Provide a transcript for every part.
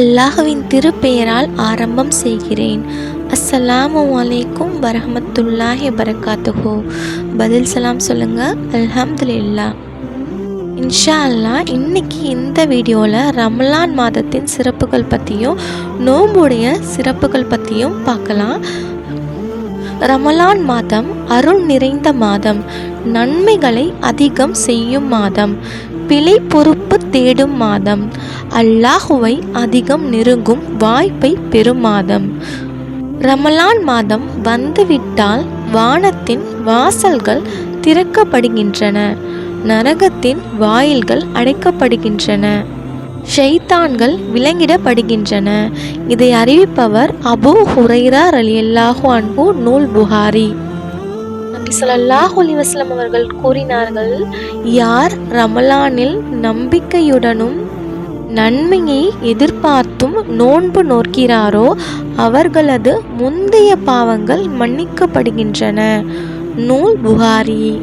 அல்லாஹுவின் திருப்பெயரால் ஆரம்பம் செய்கிறேன். அஸ்ஸலாமு அலைக்கும் வரஹமத்துல்லாஹி வரகாத்துஹோ பதில் சலாம் சொல்லுங்கள் அல்ஹம்துலில்லா இன்ஷா அல்லாஹ் இன்னைக்கு இந்த வீடியோவில் ரமலான் மாதத்தின் சிறப்புகள் பற்றியும் நோம்புடைய சிறப்புகள் பற்றியும் பார்க்கலாம். ரமலான் மாதம் அருள் நிறைந்த மாதம். நன்மைகளை அதிகம் செய்யும் மாதம். பிழை பொறுப்பு தேடும் மாதம். அல்லாஹுவை அதிகம் நெருங்கும் வாய்ப்பை பெறும் மாதம். ரமலான் மாதம் வந்துவிட்டால் வானத்தின் வாசல்கள் திறக்கப்படுகின்றன. நரகத்தின் வாயில்கள் அடைக்கப்படுகின்றன. ஷைத்தான்கள் விலங்கிடப்படுகின்றன. இதை அறிவிப்பவர் அபு ஹுரைரா ரலியல்லாஹு அன்பு நூல் புகாரி. நபி ஸல்லல்லாஹு அலைஹி அவர்கள் கூறினார்கள் யார் ரமலானில் நம்பிக்கையுடனும் நன்மையை எதிர்பார்த்தும் நோன்பு நோக்கிறாரோ அவர்களது முந்தைய பாவங்கள் மன்னிக்கப்படுகின்றன. நூல் புகாரி.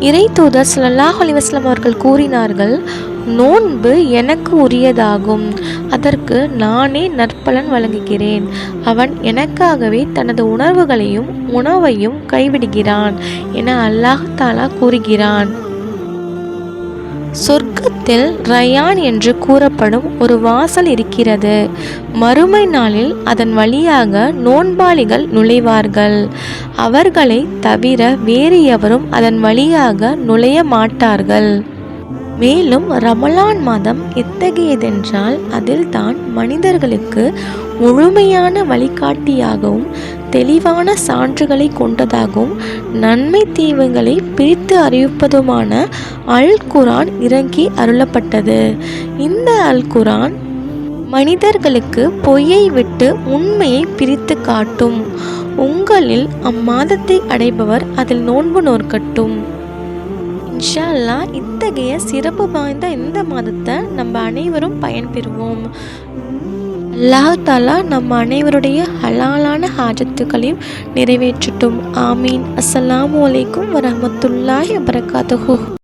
இறை தூதர் சுல்லாஹ் அலைஹி அவர்கள் கூறினார்கள் நோன்பு எனக்கு உரியதாகும். அதற்கு நானே நற்பலன் வழங்குகிறேன். அவன் எனக்காகவே தனது உணர்வுகளையும் உணவையும் கைவிடுகிறான் என அல்லாஹ் தாலா கூறுகிறான். சொர்க்கத்தில் ரயான் என்று கூறப்படும் ஒரு வாசல் இருக்கிறது. மறுமை நாளில் அதன் வழியாக நோன்பாளிகள் நுழைவார்கள். அவர்களை தவிர வேறு எவரும் அதன் வழியாக நுழைய மாட்டார்கள். மேலும் ரமலான் மாதம் எத்தகையதென்றால் அதில் தான் மனிதர்களுக்கு முழுமையான வழிகாட்டியாகவும் தெளிவான சான்றுகளை கொண்டதாகவும் நன்மை தீவுகளை பிரித்து அறிவிப்பதுமான அல் குரான் இறங்கி அருளப்பட்டது. இந்த அல் குரான் மனிதர்களுக்கு பொய்யை விட்டு உண்மையை பிரித்து காட்டும். உங்களில் அம்மாதத்தை அடைபவர் அதில் நோன்பு நோற்கட்டும். இன்ஷா அல்லாஹ் இத்தகைய சிறப்பு வாய்ந்த இந்த மாதத்தை நம்ம அனைவரும் பயன்பெறுவோம். அல்லாஹ் தாலா நம் அனைவருடைய ஹலாலான ஹாஜத்துக்களையும் நிறைவேற்றட்டும். ஆமீன். அஸ்ஸலாமு அலைக்கும் வரமத்துல்லாஹி வபரகாத்துஹு.